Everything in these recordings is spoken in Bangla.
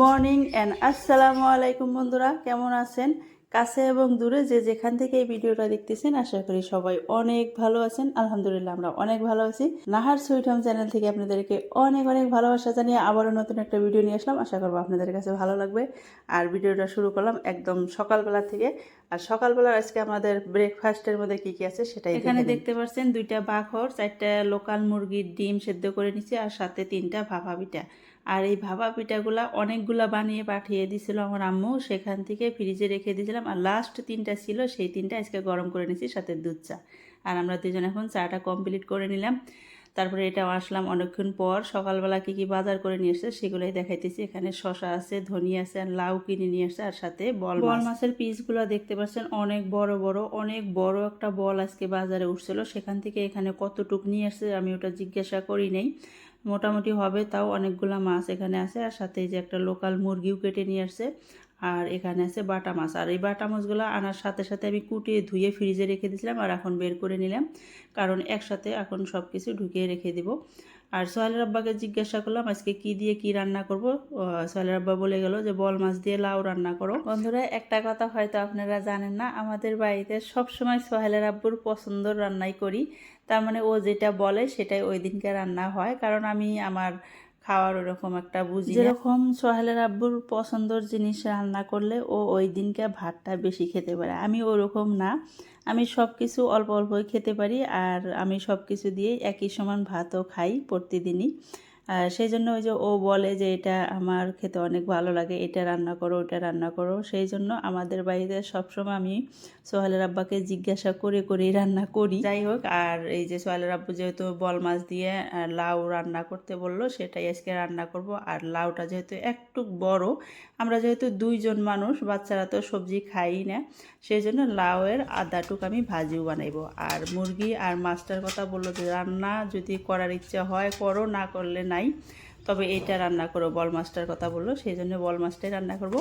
মর্নিং অ্যান্ড আসসালামু আলাইকুম বন্ধুরা কেমন আছেন? কাছে এবং দূরে যে যেখান থেকে এই ভিডিওটা দেখতেছেন আশা করি সবাই অনেক ভালো আছেন। আলহামদুলিল্লাহ আমরা অনেক ভালো আছি। নাহার সুইট হোম চ্যানেল থেকে আপনাদেরকে অনেক অনেক ভালোবাসা জানিয়ে আবারও নতুন একটা ভিডিও নিয়ে আসলাম। আশা করব আপনাদের কাছে ভালো লাগবে। আর ভিডিওটা শুরু করলাম একদম সকালবেলা থেকে। আর সকালবেলা আজকে আমাদের ব্রেকফাস্টের মধ্যে কি কি আছে সেটাই এখানে দেখতে পাচ্ছেন দুইটা বাঘর চারটা লোকাল মুরগির ডিম সেদ্ধ করে নিচ্ছে আর সাথে তিনটা ভাপা পিঠা। আর এই ভাপা পিঠাগুলা অনেকগুলা বানিয়ে পাঠিয়ে দিছিল আমার আম্মু। সেখান থেকে ফ্রিজে রেখে দিয়েছিলাম। আর লাস্ট তিনটা ছিল, সেই তিনটা আজকে গরম করে নিয়েছি, সাথে দুধ চা। আর আমরা দুজন এখন চাটা কমপ্লিট করে নিলাম। তারপরে এটা আসলাম অনেকক্ষণ পর। সকালবেলা কি কি বাজার করে নিয়ে এসছে সেগুলোই দেখাইতেছি। এখানে শশা আছে ধনিয়া আছে, আর লাউ কিনে নিয়ে আসছে, আর সাথে বল বল মাছের পিসগুলো দেখতে পাচ্ছেন, অনেক বড় বড়, অনেক বড় একটা বল আজকে বাজারে উঠছিল। সেখান থেকে এখানে কতটুক নিয়ে আসছে আমি ওটা জিজ্ঞাসা করি নেই। মোটামুটি হবে, তাও অনেকগুলা মাছ এখানে আছে। আর সাথে যে একটা লোকাল মুরগিও কেটে নিয়ে আসছে। আর এখানে আছে বাটা মাছ। আর এই বাটা মাছগুলো আনার সাথে সাথে আমি কুটিয়ে ধুয়ে ফ্রিজে রেখে দিয়েছিলাম আর এখন বের করে নিলাম। কারণ একসাথে এখন সব কিছু ঢুকিয়ে রেখে দিব। আর সোহেলের আব্বাকে জিজ্ঞাসা করলাম, আজকে কি দিয়ে কি রান্না করব? সোহেলের আব্বা বলে গেল যে, বল মাছ দিয়ে লাউ রান্না করো। বন্ধুরা, একটা কথা হয়তো আপনারা জানেন না, আমাদের বাড়িতে সবসময় সোহেলের আব্বুর পছন্দর রান্নাই করি। তার মানে ও যেটা বলে সেটাই ওই দিনকে রান্না হয়। কারণ আমি আমার খাওয়ার ওরকম একটা বুঝি যেরকম সোহেলের আব্বুর পছন্দর জিনিস রান্না করলে ও ওই দিনকে ভাতটা বেশি খেতে পারে। আমি ওরকম না। আমি সব কিছু অল্প অল্পই খেতে পারি আর আমি সব কিছু দিয়ে একই সমান ভাতও খাই প্রতিদিনই। সেই জন্য ওই যে ও বলে যে এটা আমার খেতে অনেক ভালো লাগে, এটা রান্না করো, ওটা রান্না করো। সেই জন্য আমাদের বাড়িতে সবসময় আমি সোহেলের আব্বাকে জিজ্ঞাসা করে করেই রান্না করি। যাই হোক, আর এই যে সোহেলের আব্বু যেহেতু বল মাছ দিয়ে লাউ রান্না করতে বলল, সেটাই আজকে রান্না করব। আর লাউটা যেহেতু একটু বড়, আমরা যেহেতু দুইজন মানুষ, বাচ্চারা তো সবজি খাই না সেই জন্য লাউয়ের আদাটুক আমি ভাজিও বানাইবো। আর মুরগি আর মাছটার কথা বলল যে, রান্না যদি করার ইচ্ছা হয়, করো, না করলে নাই। তবে এটা রান্না করো বল মাছটার কথা বলল, সেই জন্য বল মাছটাই রান্না করব।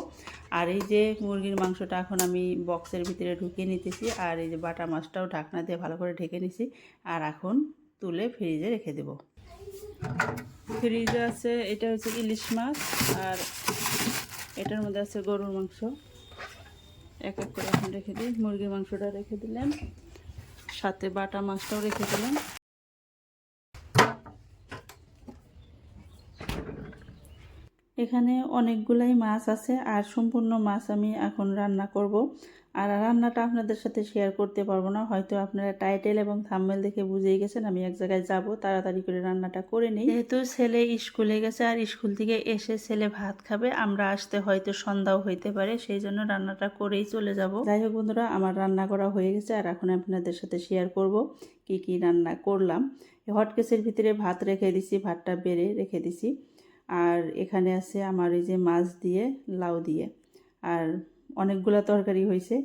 আর এই যে মুরগির মাংসটা এখন আমি বক্সের ভিতরে ঢুকিয়ে নিতেছি, আর এই যে বাটা মাছটাও ঢাকনা দিয়ে ভালো করে ঢেকে নিছি, আর এখন তুলে ফ্রিজে রেখে দেব। ফ্রিজে আছে, এটা হচ্ছে ইলিশ মাছ, আর এটার মধ্যে আছে গরুর মাংস। এক এক করে এখন রেখে দিই, মুরগির মাংসটা রেখে দিলাম, সাথে বাটা মাছটাও রেখে দিলাম। এখানে অনেকগুলাই মাছ আছে, আর সম্পূর্ণ মাছ আমি এখন রান্না করব। আর রান্নাটা আপনাদের সাথে শেয়ার করতে পারব না, হয়তো আপনারা টাইটেল এবং থাম্বেল দেখে বুঝেই গেছেন আমি এক জায়গায় যাব, তাড়াতাড়ি করে রান্নাটা করে নিই। যেহেতু ছেলে স্কুলে গেছে, আর স্কুল থেকে এসে ছেলে ভাত খাবে, আমরা আসতে হয়তো সন্ধ্যাও হইতে পারে, সেই জন্য রান্নাটা করেই চলে যাব। যাই হোক বন্ধুরা, আমার রান্না করা হয়ে গেছে, আর এখন আপনাদের সাথে শেয়ার করব কি কি রান্না করলাম। হটকেসের ভিতরে ভাত রেখে দিছি, ভাতটা বেড়ে রেখে দিছি। আর এখানে আছে আমার এই যে মাছ দিয়ে, লাউ দিয়ে। আর অনেকগুলো তরকারি হয়েছে,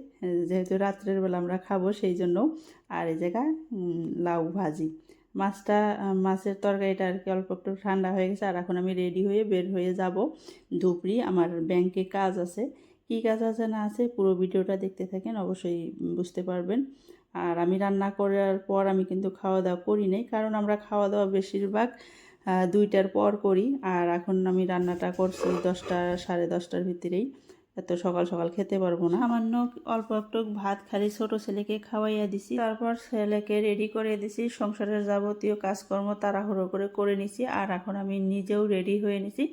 যেহেতু রাত্রের বেলা আমরা খাব সেই জন্য। আর এই জায়গায় লাউ ভাজি। মাছটা, মাছের তরকারিটা আর কি অল্প একটু ঠান্ডা হয়ে গেছে, আর এখন আমি রেডি হয়ে বের হয়ে যাব ধুপড়ি। আমার ব্যাংকে কাজ আছে। কি কাজ আছে না আছে পুরো ভিডিওটা দেখতে থাকেন, অবশ্যই বুঝতে পারবেন। আর আমি রান্না করার পর আমি কিন্তু খাওয়া দাওয়া করি নাই, কারণ আমরা খাওয়া দাওয়া বেশিরভাগ দুইটার পর করি। আর এখন আমি রান্নাটা করছি দশটা, সাড়ে দশটার ভিতরেই। এত সকাল সকাল খেতে পারব না। সামান্য অল্প একটু ভাত খালি ছোট ছেলেকে খাওয়াইয়া দিছি। তারপর ছেলেকে রেডি করে দিছি। সংসারের যাবতীয় কাজকর্ম তাড়াহুড়ো করে করে নিছি। আর এখন আমি নিজেও রেডি হয়ে নিছি।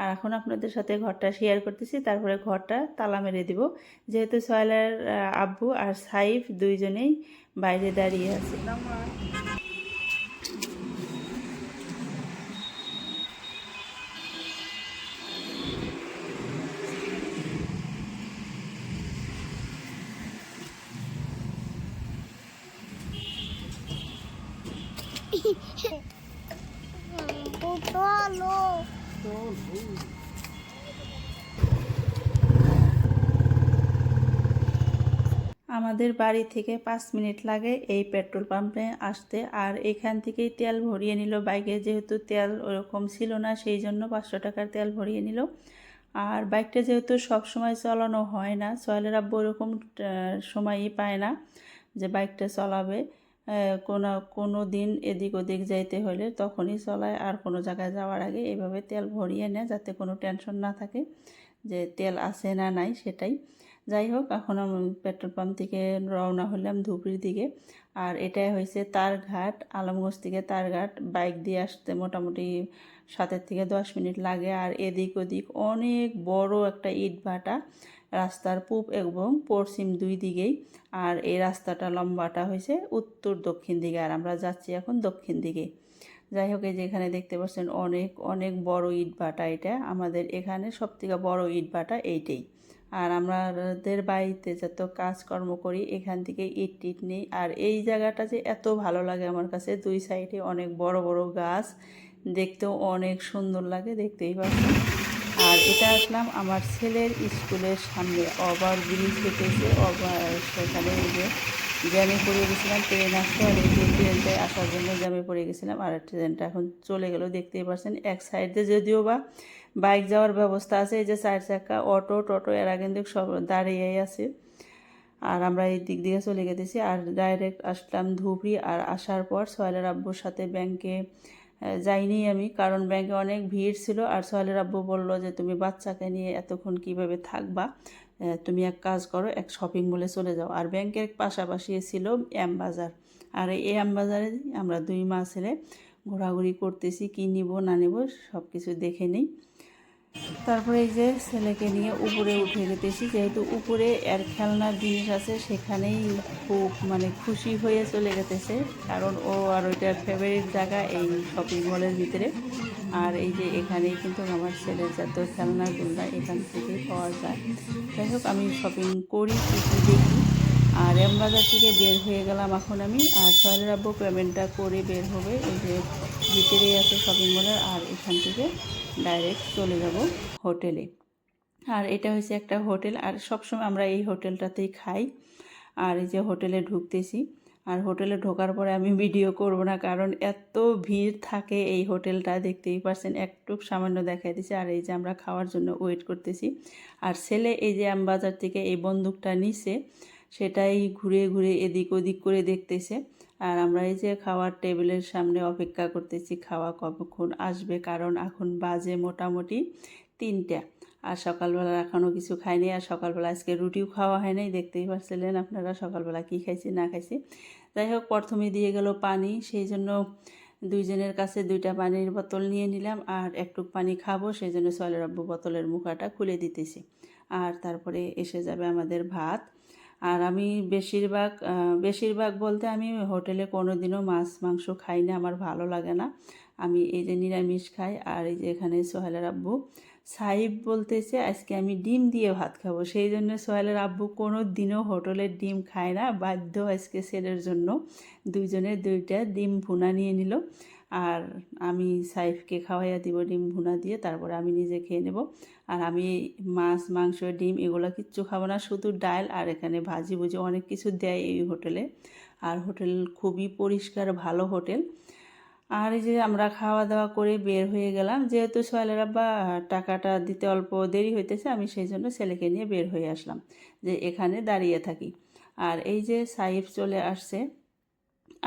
আর এখন আপনাদের সাথে ঘরটা শেয়ার করতেছি। তারপরে ঘরটা তালা মেরে দিব। যেহেতু সোহেলের আব্বু আর সাইফ দুইজনেই বাইরে দাঁড়িয়ে আছে। আমাদের বাড়ি থেকে পাঁচ মিনিট লাগে এই পেট্রোল পাম্পে আসতে। আর এখান থেকেই তেল ভরিয়ে নিল বাইকে। যেহেতু তেল ওরকম ছিল না, সেই জন্য পাঁচশো টাকার তেল ভরিয়ে নিল। আর বাইকটা যেহেতু সব সময় চালানো হয় না, সোহেলের আব্বু ওরকম সময়ই পায় না যে বাইকটা চালাবে। কোনো কোনো দিন এদিক ওদিক যাইতে হলে তখনই চলায়, আর কোনো জায়গায় যাওয়ার আগে এভাবে তেল ভরিয়ে নেয় যাতে কোনো টেনশন না থাকে যে তেল আছে না নাই সেটাই। যাই হোক, এখন পেট্রোল পাম্প থেকে রওনা হলাম ধুবড়ির দিকে। আর এটাই হয়েছে তারঘাট আলমগঞ্জ থেকে তারঘাট বাইক দিয়ে আসতে মোটামুটি সাতের থেকে দশ মিনিট লাগে। আর এদিক ওদিক অনেক বড় একটা ইট ভাটা, রাস্তার পূব এবং পশ্চিম দুই দিকেই। আর এই রাস্তাটা লম্বাটা হয়েছে উত্তর দক্ষিণ দিকে, আর আমরা যাচ্ছি এখন দক্ষিণ দিকে। যাই হোক, এই যে এখানে দেখতে পাচ্ছেন অনেক অনেক বড় ইট ভাটা এটা। আমাদের এখানে সব থেকে বড় ইট ভাটা এইটাই। আর আমাদের বাড়িতে যত কাজকর্ম করি, এখান থেকে ইট টিট নেই। আর এই জায়গাটা যে এত ভালো লাগে আমার কাছে, দুই সাইডে অনেক বড় বড় গাছ। দেখতেও অনেক সুন্দর লাগে, দেখতেই পাচ্ছেন আর এটা আসলাম আমার ছেলের স্কুলের সামনে, ওভার ব্রিজ হেঁটেছে ওভার সেখানে যে জ্যামে পড়ে গেছিলাম, ট্রেন আসতে আর এই ট্রেনটায় আসার জন্য জ্যামে পড়ে গেছিলাম, আর ট্রেনটা এখন চলে গেল, দেখতেই পাচ্ছেন, এক সাইডে যদিও বা বাইক যাওয়ার ব্যবস্থা আছে, এই যে চার চাকা, অটো, টোটো, এরা কিন্তু সব দাঁড়িয়েই আছে। আর আমরা এই দিক দিয়ে চলে গেতেছি, আর ডাইরেক্ট আসলাম ধুবড়ি, আর আসার পর সোহেলের আব্বুর সাথে ব্যাংকে যাইনি আমি, কারণ ব্যাংকে অনেক ভিড় ছিল, আর সোহেলের আব্বু বলল যে, তুমি বাচ্চাকে নিয়ে এতক্ষণ কীভাবে থাকবা? তুমি এক কাজ করো, এক শপিং মলে চলে যাও। আর ব্যাংকের পাশাপাশি ছিল এম বাজার। আর এই এম বাজারে আমরা দুই মা ছেলে ঘোরাঘুরি করতেছি, কী নিব না নিব সব কিছু দেখে নিই। তারপরে এই যে ছেলেকে নিয়ে উপরে উঠে যেতেছি, যেহেতু উপরে এর খেলনার জিনিস আছে, সেখানেই খুব মানে খুশি হয়ে চলে যেতেছে কারণ ও আর ওইটার ফেভারিট জায়গা এই শপিং মলের ভিতরে। আর এই যে এখানেই কিন্তু আমার ছেলের যত খেলনাগুলো এখান থেকেই পাওয়া যায়। যাই হোক, আমি শপিং করি কী দেখি। আর এমবাজার থেকে বের হয়ে গেলাম এখন আমি। আর সোহেলের আব্বু পেমেন্টটা করে বের হবে। এই যে ভিতরেই আছে শপিং মলের আর এখান থেকে ডাইরেক্ট চলে যাব হোটেলে। আর এটা হচ্ছে একটা হোটেল, আর সবসময় আমরা এই হোটেলটাতেই খাই। আর এই যে হোটেলে ঢুকতেছি, আর হোটেলে ঢোকার পরে আমি ভিডিও করব না, কারণ এত ভিড় থাকে এই হোটেলটা, দেখতেই পারছেন একটু সামান্য দেখাই দিছে। আর এই যে আমরা খাওয়ার জন্য ওয়েট করতেছি। আর ছেলে এই যে আমবাজার থেকে এই বন্দুকটা নিছে, সেটাই ঘুরে ঘুরে এদিক ওদিক করে দেখতেছে। আর আমরা এই যে খাওয়ার টেবিলের সামনে অপেক্ষা করতেছি, খাওয়া কতক্ষণ আসবে? কারণ এখন বাজে মোটামুটি তিনটা। আর সকালবেলা এখনও কিছু খাইনি, আর সকালবেলা আজকে রুটিও খাওয়া হয় নাই, দেখতেই পারছিলেন আপনারা সকালবেলা কী খাইছি, না খাইছি। যাই হোক, প্রথমে দিয়ে গেল পানি, সেই জন্য দুইজনের কাছে দুইটা পানির বোতল নিয়ে নিলাম, আর একটু পানি খাব, সেই জন্য সলের আব্বু বোতলের মুখাটা খুলে দিতেছি। আর তারপরে এসে যাবে আমাদের ভাত। আর আমি বেশিরভাগ বেশিরভাগ বলতে আমি হোটেলে কোনো দিনও মাছ, মাংস খাই না, আমার ভালো লাগে না। আমি এই যে নিরামিষ খাই আর এই যে এখানে সোহেলের আব্বু। সাহিব বলতেছে, আজকে আমি ডিম দিয়ে ভাত খাব। সেই জন্য সোহেলের আব্বু কোনো দিনও হোটেলের ডিম খায় না। বাধ্য আজকে ছেলের জন্য। দুইজনের দুইটা ডিম ভুনা নিয়ে নিল। আর আমি সাইফকে খাওয়াইয়া দিব ডিম ভুনা দিয়ে, তারপরে আমি নিজে খেয়ে নেব। আর আমি মাছ, মাংস, ডিম এগুলো কিচ্ছু খাব না, শুধু ডাল আর এখানে ভাজি ভুজি অনেক কিছু দেয় এই হোটেলে। আর হোটেল খুবই পরিষ্কার, ভালো হোটেল। আর এই যে আমরা খাওয়া দাওয়া করে বের হয়ে গেলাম, যেহেতু সোহেলের আব্বা টাকাটা দিতে অল্প দেরি হইতেছে, আমি সেই জন্য ছেলেকে নিয়ে বের হয়ে আসলাম, যে এখানে দাঁড়িয়ে থাকি। আর এই যে সাইফ চলে আসছে,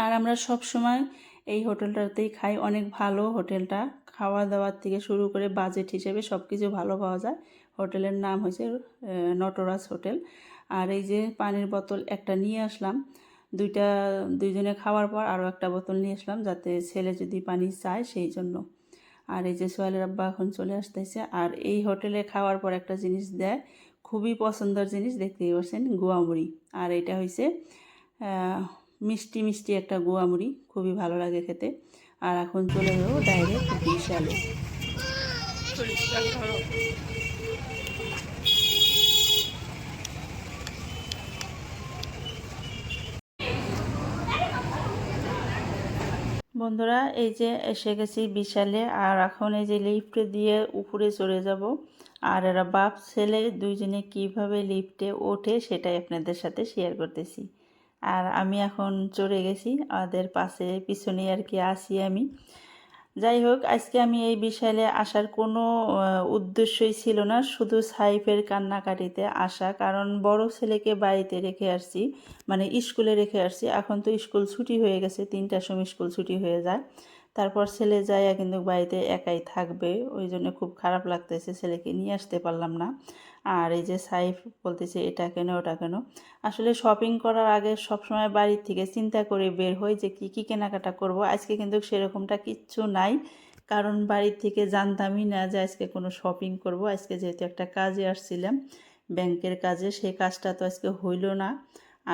আর আমরা সব সময় এই হোটেলটাতেই খাই। অনেক ভালো হোটেলটা। খাওয়া দাওয়ার থেকে শুরু করে বাজেট হিসেবে সব কিছু ভালো পাওয়া যায়। হোটেলের নাম হয়েছে নটরাজ হোটেল। আর এই যে পানির বোতল একটা নিয়ে আসলাম। দুইটা, দুইজনে খাওয়ার পর আরও একটা বোতল নিয়ে আসলাম যাতে ছেলে যদি পানি চায় সেই জন্য। আর এই যে সোহেলের আব্বা এখন চলে আসতেছে। আর এই হোটেলে খাওয়ার পর একটা জিনিস দেয়। খুবই পছন্দের জিনিস, দেখতেই পাচ্ছেন, গোয়ামুড়ি। আর এটা হয়েছে মিষ্টি মিষ্টি একটা গোয়ামুড়ি, খুবই ভালো লাগে খেতে। আর এখন চলে যাব ডাইরেক্ট বিশালে। বন্ধুরা, এই যে এসে গেছি বিশালে, আর এখন এই যে লিফটে দিয়ে উপরে চলে যাব। আর এরা বাপ ছেলে, দুইজনে কীভাবে লিফটে ওঠে সেটাই আপনাদের সাথে শেয়ার করতেছি। আর আমি এখন চড়ে গেছি ওদের পাশে পিছনে আর কি আসি আমি। যাই হোক, আজকে আমি এই বিশালে আসার কোনো উদ্দেশ্যই ছিল না, শুধু সাইফের কান্নাকাটিতে আসা। কারণ বড় ছেলেকে বাড়িতে রেখে আসছি মানে স্কুলে রেখে আসছি। এখন তো স্কুল ছুটি হয়ে গেছে, তিনটার সময় স্কুল ছুটি হয়ে যায়। তারপর ছেলে যায় কিন্তু বাড়িতে একাই থাকবে, ওই জন্য খুব খারাপ লাগতেছে ছেলেকে নিয়ে আসতে পারলাম না। আর এই যে সাইফ বলতেছে, এটা কেন, ওটা কেন? আসলে শপিং করার আগে সবসময় বাড়ির থেকে চিন্তা করে বের হই যে কি কি কেনাকাটা করব। আজকে কিন্তু সেরকমটা কিচ্ছু নাই, কারণ বাড়ির থেকে জানতামই না যে আজকে কোনো শপিং করব। আজকে যেহেতু একটা কাজে আসছিলাম, ব্যাংকের কাজে সেই কাজটা তো আজকে হইল না।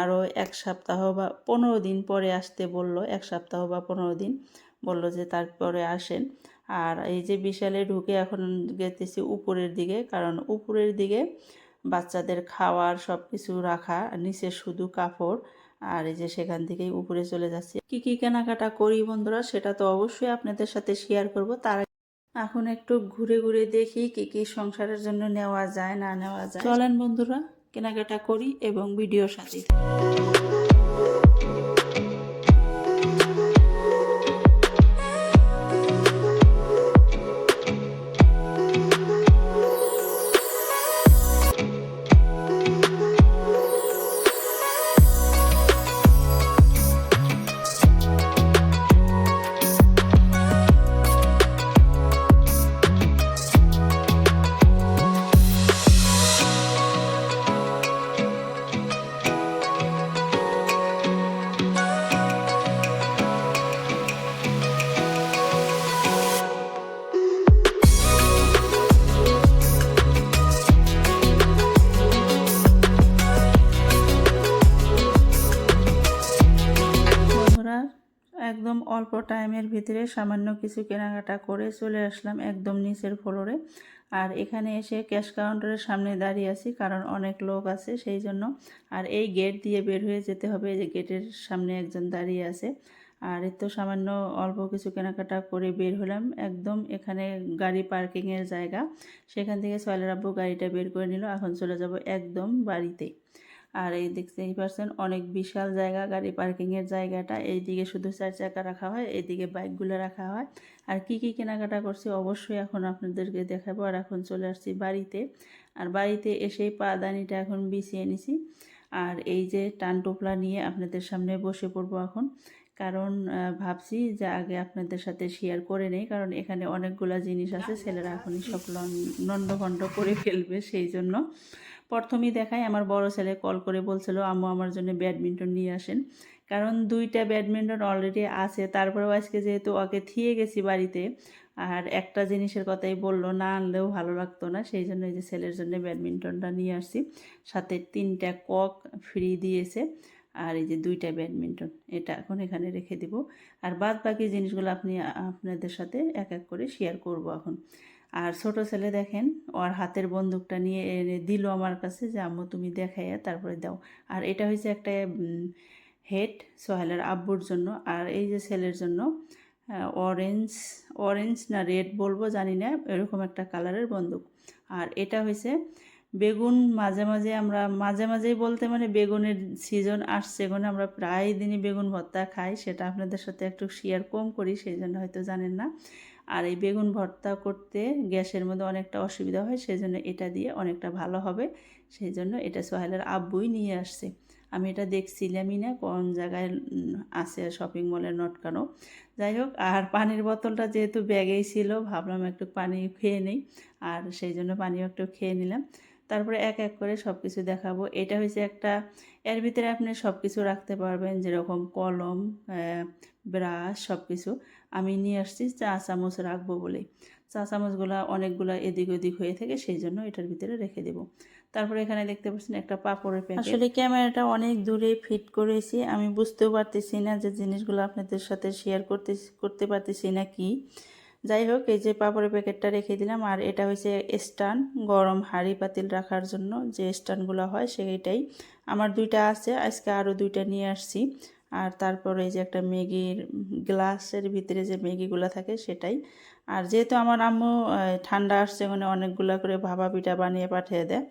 আরও এক সপ্তাহ বা পনেরো দিন পরে আসতে বলল, এক সপ্তাহ বা পনেরো দিন। বলল যে তারপরে আসেন। আর এই যে বিশালে ঢুকে এখন গেতেছি উপরের দিকে, কারণ উপরের দিকে বাচ্চাদের খাওয়ার সব কিছু রাখা, নিচে শুধু কাপড়, আর এই যে সেখান থেকেই উপরে চলে যাচ্ছি। কি কি কেনাকাটা করি বন্ধুরা সেটা তো অবশ্যই আপনাদের সাথে শেয়ার করব। তার এখন একটু ঘুরে ঘুরে দেখি কি কি সংসারের জন্য নেওয়া যায়, না নেওয়া যায়। চলেন বন্ধুরা কেনাকাটা করি এবং ভিডিওর সাথে ভিতরে সামান্য কিছু কেনাকাটা করে চলে আসলাম একদম নিচের ফ্লোরে। আর এখানে এসে ক্যাশ কাউন্টারের সামনে দাঁড়িয়ে আছি, কারণ অনেক লোক আছে সেই জন্য। আর এই গেট দিয়ে বের হয়ে যেতে হবে যে গেটের সামনে একজন দাঁড়িয়ে আছে। আর তো সামান্য অল্প কিছু কেনাকাটা করে বের হলাম, একদম এখানে গাড়ি পার্কিংয়ের জায়গা। সেখান থেকে সোয়ালের আব্বু গাড়িটা বের করে নিল, এখন চলে যাব একদম বাড়িতে। আর এই দেখতেই পারছেন অনেক বিশাল জায়গা, গাড়ি পার্কিংয়ের জায়গাটা। এইদিকে শুধু চার চাকা রাখা হয়, এইদিকে বাইকগুলো রাখা হয়। আর কি কি কেনাকাটা করছি অবশ্যই এখন আপনাদেরকে দেখাবো। আর এখন চলে আসছি বাড়িতে। আর বাড়িতে এসেই পাদানিটা এখন বিছিয়ে নিছি। আর এই যে টান টোপলা নিয়ে আপনাদের সামনে বসে পড়ব এখন। কারণ ভাবছি যে আগে আপনাদের সাথে শেয়ার করে নেই। কারণ এখানে অনেকগুলা জিনিস আছে, ছেলেরা এখনই সব নন্দভণ্ড করে ফেলবে সেই জন্য। প্রথমেই দেখাই, আমার বড় ছেলে কল করে বলছিল, আম্মু আমার জন্য ব্যাডমিন্টন নিয়ে আসেন। কারণ দুইটা ব্যাডমিন্টন অলরেডি আছে। তারপরেও আজকে যেহেতু ওকে থিয়ে গেছি বাড়িতে, আর একটা জিনিসের কথাই বলল, না আনলেও ভালো লাগতো না। সেই জন্য এই যে ছেলের জন্য ব্যাডমিন্টনটা নিয়ে আসছি। সাথে তিনটা কক ফ্রি দিয়েছে। আর এই যে দুইটা ব্যাডমিন্টন, এটা এখন এখানে রেখে দিব। আর বাদ বাকি জিনিসগুলো আপনি, আপনাদের সাথে এক এক করে শেয়ার করব এখন। আর ছোট ছেলে দেখেন, ওর হাতের বন্দুকটা নিয়ে দিল আমার কাছে যে, আম্মু, তুমি দেখাইয়া তারপরে দাও। আর এটা হয়েছে একটা হেড সোহেলের আব্বুর জন্য। আর এই যে ছেলের জন্য অরেঞ্জ অরেঞ্জ না রেড বলব, জানি না, এরকম একটা কালারের বন্দুক। আর এটা হয়েছে বেগুন মাঝে মাঝে আমরা, মাঝে মাঝেই বলতে মানে বেগুনের সিজন আসছে এখন আমরা প্রায় দিনই বেগুন ভর্তা খাই, সেটা আপনাদের সাথে একটু শেয়ার কম করি সেই জন্য হয়তো জানেন না। আর এই বেগুন ভর্তা করতে গ্যাসের মধ্যে অনেকটা অসুবিধা হয় সেই জন্য এটা দিয়ে অনেকটা ভালো হবে সেই জন্য এটা সোহেলের আব্বুই নিয়ে আসছে। আমি এটা দেখছিলামই না, কোন জায়গায় আছে শপিং মলে নটকানো। যাই হোক, আর পানির বোতলটা যেহেতু ব্যাগেই ছিল, ভাবলাম একটু পানি খেয়ে নেই, আর সেই জন্য পানিও একটু খেয়ে নিলাম। তারপরে এক এক করে সব কিছু দেখাবো। এটা হয়েছে একটা, এর ভিতরে আপনি সব কিছু রাখতে পারবেন, যেরকম কলম ব্রাশ সব কিছু আমি নিয়ে আসছি চা চামচ রাখব বলে চা চামচগুলো অনেকগুলো এদিক ওদিক হয়ে থাকে সেই জন্য এটার ভিতরে রেখে দেবো। তারপরে এখানে দেখতে পাচ্ছেন একটা পাপড়ের প্যাকেট। আসলে ক্যামেরাটা অনেক দূরে ফিট করেছি, আমি বুঝতেও পারতেছি না যে জিনিসগুলো আপনাদের সাথে শেয়ার করতে করতে পারতেছি না কি। যাই হোক, এই যে পাপড়ের প্যাকেটটা রেখে দিলাম, আর এটা হচ্ছে স্টান, গরম হাঁড়ি পাতিল রাখার জন্য যে স্টানগুলো হয় সেইটাই। আমার দুইটা আছে, আজকে আরও দুইটা নিয়ে আসছি। আর তারপরে এই যে একটা ম্যাগির গ্লাসের ভিতরে যে ম্যাগিগুলো থাকে সেটাই। আর যেহেতু আমার আম্মু ঠান্ডা আসছে ওখানে অনেকগুলো করে ভাপা পিঠা বানিয়ে পাঠিয়ে দেয়,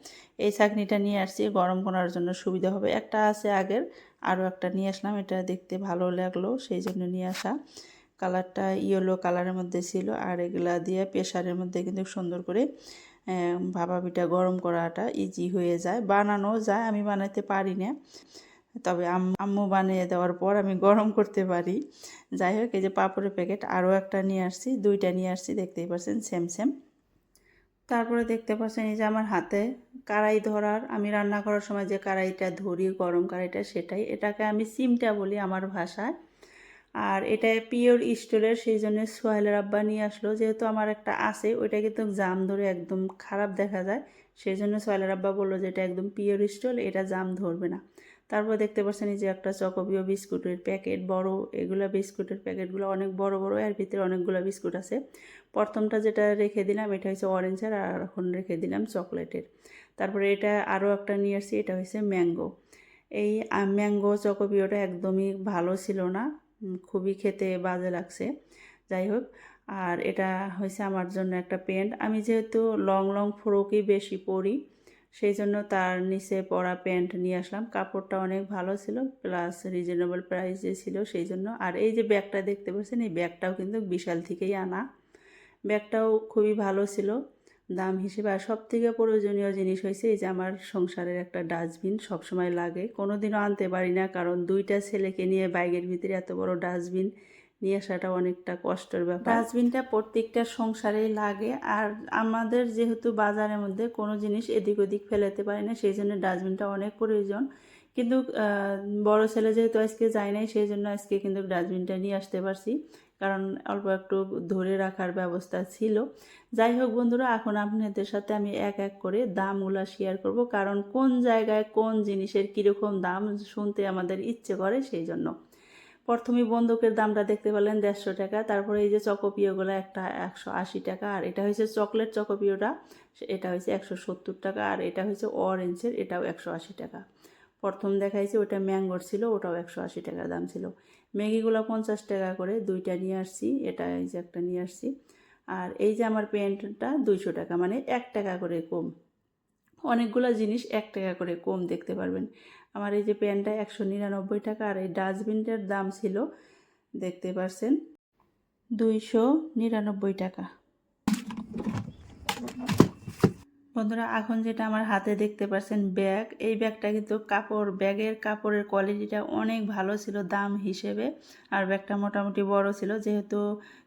এই চাকনিটা নিয়ে আসছি, গরম করার জন্য সুবিধা হবে। একটা আছে আগের, আরও একটা নিয়ে আসলাম, এটা দেখতে ভালো লাগল, সেই জন্য নিয়ে আসা। কালারটা ইয়েলো কালারের মধ্যে ছিল আর এগুলা দিয়ে প্রেশারের মধ্যে কিন্তু সুন্দর করে ভাপা গরম করাটা ইজি হয়ে যায়। বানানো যায়, আমি বানাতে পারি না। তবে আম- আম্মু বানিয়ে দেওয়ার পর আমি গরম করতে পারি। যাই হোক, এই যে পাপড়ের প্যাকেট আরও একটা নিয়ে আসছি, দুইটা নিয়ে আসছি, দেখতেই পাচ্ছেন সেম সেম তারপরে দেখতে পাচ্ছেন এই যে আমার হাতে কড়াই ধরার, আমি রান্না করার সময় যে কড়াইটা ধরি, গরম কড়াইটা সেটাই। এটাকে আমি সিমটা বলি আমার ভাষায়। আর এটা পিওর স্টিলের, সেই জন্য সোহেলের আব্বা নিয়ে আসলো। যেহেতু আমার একটা আছে, ওইটা কিন্তু জাম ধরে একদম খারাপ দেখা যায়। সেই জন্য সোহেলের আব্বা বলল যে, এটা একদম পিওর স্টিল, এটা জাম ধরবে না। তারপর দেখতে পাচ্ছেন যে একটা চকোবিও বিস্কুটের প্যাকেট, বড় এগুলো বিস্কুটের প্যাকেটগুলো অনেক বড় বড়, এর ভিতরে অনেকগুলো বিস্কুট আছে। প্রথমটা যেটা রেখে দিলাম, এটা হচ্ছে অরেঞ্জের আর এখন রেখে দিলাম চকলেটের। তারপরে এটা আরও একটা নিয়ে আসছি, এটা হচ্ছে ম্যাঙ্গো। এই ম্যাঙ্গো চকোপিওটা একদমই ভালো ছিল না। খুবই খেতে বাজে লাগছে। যাই হোক, আর এটা হয়েছে আমার জন্য একটা প্যান্ট আমি যেহেতু লং লং ফ্রকই বেশি পরি, সেই জন্য তার নিচে পরা প্যান্ট নিয়ে আসলাম। কাপড়টা অনেক ভালো ছিল, প্লাস রিজনেবল প্রাইসে ছিল সেই জন্য। আর এই যে ব্যাগটা দেখতে পাচ্ছেন, এই ব্যাগটাও কিন্তু বিশাল থেকেই আনা। ব্যাগটাও খুবই ভালো ছিল। দাম হিসেবে আর সব থেকে প্রয়োজনীয় জিনিস হয়েছে এই যে আমার সংসারের একটা ডাস্টবিন সবসময় লাগে। কোনো দিনও আনতে পারি না কারণ দুইটা ছেলেকে নিয়ে বাইকের ভিতরে এত বড় ডাস্টবিন নিয়ে আসাটা অনেকটা কষ্টের ব্যাপার। ডাস্টবিনটা প্রত্যেকটা সংসারেই লাগে আর আমাদের যেহেতু বাজারের মধ্যে কোনো জিনিস এদিক ওদিক ফেলাতে পারি না, সেই জন্য ডাস্টবিনটা অনেক প্রয়োজন। কিন্তু বড় ছেলে যেহেতু আজকে যায় নাই, সেই জন্য আজকে কিন্তু ডাস্টবিনটা নিয়ে আসতে পারছি। কারণ অল্প একটু ধরে রাখার ব্যবস্থা ছিল। যাই হোক বন্ধুরা, এখন আপনাদের সাথে আমি এক এক করে দামগুলো শেয়ার করব, কারণ কোন জায়গায় কোন জিনিসের কীরকম দাম শুনতে আমাদের ইচ্ছে করে সেই জন্য। প্রথমে বন্দুকের দামটা দেখতে পেলেন দেড়শো টাকা, তারপরে এই যে চকোপিওগুলো একটা একশো আশি টাকা, আর এটা হয়েছে চকলেট চকোপিওটা, এটা হয়েছে একশো সত্তর টাকা, আর এটা হয়েছে অরেঞ্জের, এটাও একশো আশি টাকা। প্রথম দেখাইছে ওটা ম্যাঙ্গোর ছিল, ওটাও একশো আশি টাকা দাম ছিল। ম্যাগিগুলো পঞ্চাশ টাকা করে দুইটা নিয়ে আসছি, এটা এই যে একটা নিয়ে আসছি। আর এই যে আমার প্যান্টটা দুইশো টাকা মানে এক টাকা করে কম। অনেকগুলো জিনিস এক টাকা করে কম দেখতে পারবেন। আমার এই যে প্যান্টটা একশো নিরানব্বই টাকা, আর এই ডাস্টবিনটার দাম ছিল, দেখতে পারছেন, দুইশো নিরানব্বই টাকা। বন্ধুরা, এখন যেটা আমার হাতে দেখতে পাচ্ছেন ব্যাগ, এই ব্যাগটা কিন্তু কাপড়, ব্যাগের কাপড়ের কোয়ালিটিটা অনেক ভালো ছিল দাম হিসেবে, আর ব্যাগটা মোটামুটি বড় ছিল। যেহেতু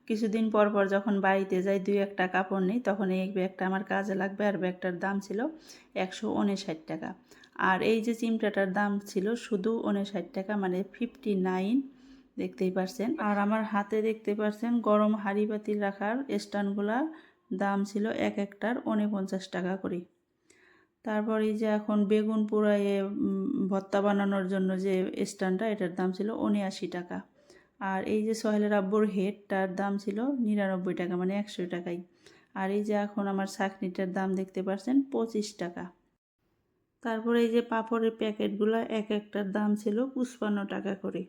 কিছুদিন পর পর যখন বাড়িতে যাই, দুই একটা কাপড় নেই, তখন এই ব্যাগটা আমার কাজে লাগবে, আর ব্যাগটার দাম ছিল একশো উনষাট টাকা। আর এই যে চিমটাটার দাম ছিল শুধু উনষাট টাকা মানে ফিফটি নাইন দেখতেই পারছেন। আর আমার হাতে দেখতে পারছেন গরম হাঁড়ি পাতিল রাখার স্ট্যান্ডগুলা দাম ছিল এক একটার উনপঞ্চাশ টাকা করে। তারপর এই যে এখন বেগুন পোড়ায়ে ভত্তা বানানোর জন্য যে স্ট্যান্ডটা, এটার দাম ছিল উনআশি টাকা। আর এই যে সোহেলের আব্বুর হেডটার দাম ছিল নিরানব্বই টাকা মানে একশো টাকাই। আর এই যে এখন আমার চাকনিটার দাম দেখতে পাচ্ছেন পঁচিশ টাকা। তারপরে এই যে পাপড়ের প্যাকেটগুলো এক একটার দাম ছিল পঁচপান্ন টাকা করে।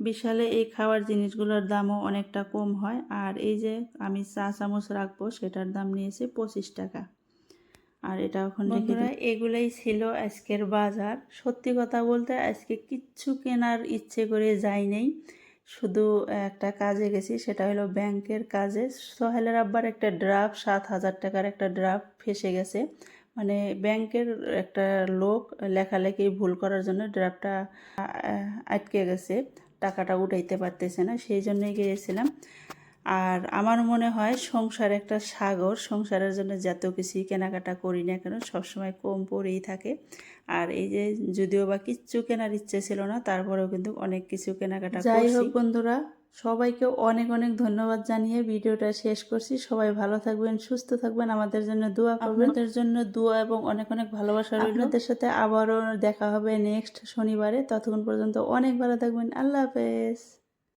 বিশালে এই খাওয়ার জিনিসগুলোর দামও অনেকটা কম হয় আর এই যে আমি চা চামচ রাখব সেটার দাম নিয়েছে পঁচিশ টাকা। আর এটা এখন রেখে দিই। এগুলোই ছিল আজকের বাজার। সত্যি কথা বলতে আজকে কিচ্ছু কেনার ইচ্ছে করে যাই নেই। শুধু একটা কাজে গেছি সেটা হলো ব্যাংকের কাজে। সোহেলের আব্বার একটা ড্রাফট সাত হাজার টাকার একটা ড্রাফট ফেসে গেছে। মানে ব্যাংকের একটা লোক লেখালেখি ভুল করার জন্য ড্রাফটটা আটকে গেছে। টাকাটা উঠাইতে পারতেছে না সেই জন্যই গিয়েছিলাম। আর আমার মনে হয় সংসার একটা সাগর সংসারের জন্য যত কিছুই কেনাকাটা করি না কেন সবসময় কম পড়েই থাকে। আর এই যে যদিও বা কিচ্ছু কেনার ইচ্ছে ছিল না তারপরেও কিন্তু অনেক কিছু কেনাকাটা যাই হোক বন্ধুরা সবাইকে অনেক অনেক ধন্যবাদ জানিয়ে ভিডিওটা শেষ করছি। সবাই ভালো থাকবেন সুস্থ থাকবেন আমাদের জন্য দোয়া করবেন। আপনাদের জন্য দোয়া এবং অনেক অনেক ভালোবাসা রইল। আপনাদের সাথে আবারও দেখা হবে নেক্সট শনিবারে। ততক্ষণ পর্যন্ত অনেক ভালো থাকবেন। আল্লাহ হাফেজ।